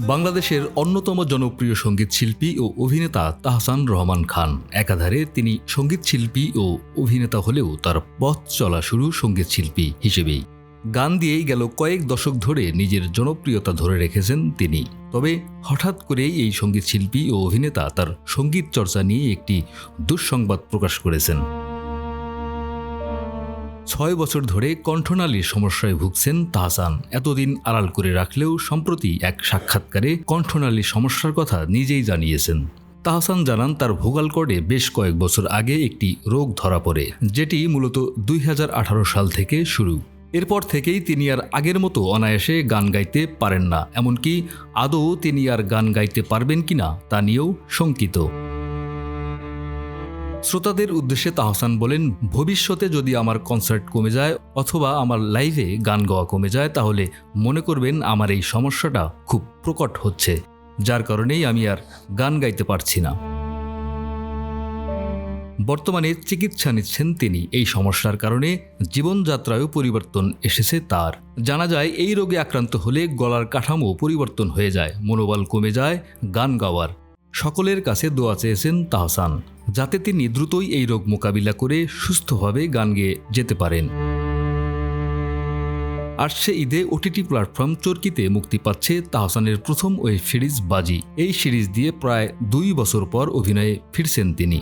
বাংলাদেশের অন্যতম জনপ্রিয় সংগীত শিল্পী ও অভিনেতা তাহসান রহমান খান। একাধারে তিনি সংগীত শিল্পী ও অভিনেতা হলেও তার পথ চলা শুরু সংগীত শিল্পী হিসেবেই। গান দিয়েই গেল কয়েক দশক ধরে নিজের জনপ্রিয়তা ধরে রেখেছেন তিনি। তবে হঠাৎ করেই এই সংগীত শিল্পী ও অভিনেতা তার সংগীত চর্চা নিয়ে একটি দুঃসংবাদ প্রকাশ করেছেন। ছয় বছর ধরে কণ্ঠনালীর সমস্যায় ভুগছেন তাহসান। এতদিন আড়াল করে রাখলেও সম্প্রতি এক সাক্ষাৎকারে কণ্ঠনালীর সমস্যার কথা নিজেই জানিয়েছেন। তাহসান জানান, তার ভোগাল কর্ডে বেশ কয়েক বছর আগে একটি রোগ ধরা পড়ে, যেটি মূলত দুই হাজার আঠারো সাল থেকে শুরু। এরপর থেকেই তিনি আর আগের মতো অনায়াসে গান গাইতে পারেন না, এমনকি আদৌ তিনি আর গান গাইতে পারবেন কিনা তা নিয়েও শঙ্কিত। শ্রোতাদের উদ্দেশ্যে তাহসান বলেন, ভবিষ্যতে যদি আমার কনসার্ট কমে যায় অথবা আমার লাইভে গান গাওয়া কমে যায়, তাহলে মনে করবেন আমার এই সমস্যাটা খুব প্রকট হচ্ছে, যার কারণেই আমি আর গান গাইতে পারছি না। বর্তমানে চিকিৎসা নিচ্ছেন তিনি, এই সমস্যার কারণে জীবনযাত্রায়ও পরিবর্তন এসেছে তার। জানা যায়, এই রোগে আক্রান্ত হলে গলার কাঠামো পরিবর্তন হয়ে যায়, মনোবল কমে যায়, গান গাওয়ার সকলের কাছে দোয়া চেয়েছেন তাহসান, যাতে তিনি দ্রুতই এই রোগ মোকাবিলা করে সুস্থভাবে গান গেয়ে যেতে পারেন। আসছে ঈদে ওটিটি প্ল্যাটফর্ম চরকিতে মুক্তি পাচ্ছে তাহসানের প্রথম ওয়েব সিরিজ বাজি। এই সিরিজ দিয়ে প্রায় দুই বছর পর অভিনয়ে ফিরছেন তিনি।